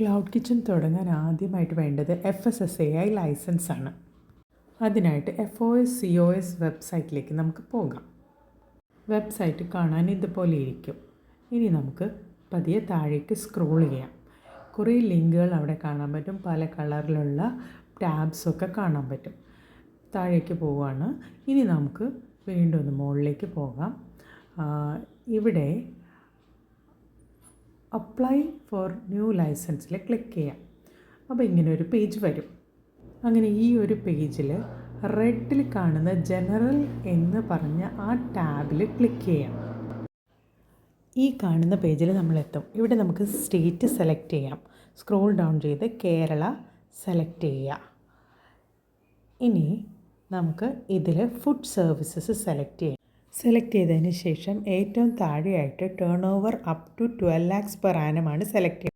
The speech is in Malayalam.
ക്ലൗഡ് കിച്ചൺ തുടങ്ങാൻ ആദ്യമായിട്ട് വേണ്ടത് F S S A I licence ആണ്. അതിനായിട്ട് F O S C O S വെബ്സൈറ്റിലേക്ക് നമുക്ക് പോകാം. വെബ്സൈറ്റ് കാണാൻ ഇതുപോലെ ഇരിക്കും. ഇനി നമുക്ക് പതിയെ താഴേക്ക് സ്ക്രോൾ ചെയ്യാം. കുറേ ലിങ്കുകൾ അവിടെ കാണാൻ പറ്റും. പല കളറിലുള്ള ടാബ്സൊക്കെ കാണാൻ പറ്റും. താഴേക്ക് പോവുകയാണ്. ഇനി നമുക്ക് വീണ്ടും ഒന്ന് മുകളിലേക്ക് പോകാം. ഇവിടെ അപ്ലൈ ഫോർ ന്യൂ ലൈസൻസിൽ ക്ലിക്ക് ചെയ്യാം. അപ്പോൾ ഇങ്ങനെ ഒരു പേജ് വരും. അങ്ങനെ ഈ ഒരു പേജിൽ റെഡിൽ കാണുന്ന ജനറൽ എന്ന് പറഞ്ഞ ആ ടാബിൽ ക്ലിക്ക് ചെയ്യാം. ഈ കാണുന്ന പേജിൽ നമ്മളെത്തും ഇവിടെ നമുക്ക് സ്റ്റേറ്റ് സെലക്ട് ചെയ്യാം. സ്ക്രോൾ ഡൗൺ ചെയ്ത് കേരള സെലക്ട് ചെയ്യുക. ഇനി നമുക്ക് ഇതിൽ ഫുഡ് സർവീസസ് സെലക്ട് ചെയ്യാം. സെലക്ട് ചെയ്തതിന് ശേഷം ഏറ്റവും താഴെയായിട്ട് turnover up to twelve lakhs per ആനമാണ് select ചെയ്യുന്നത്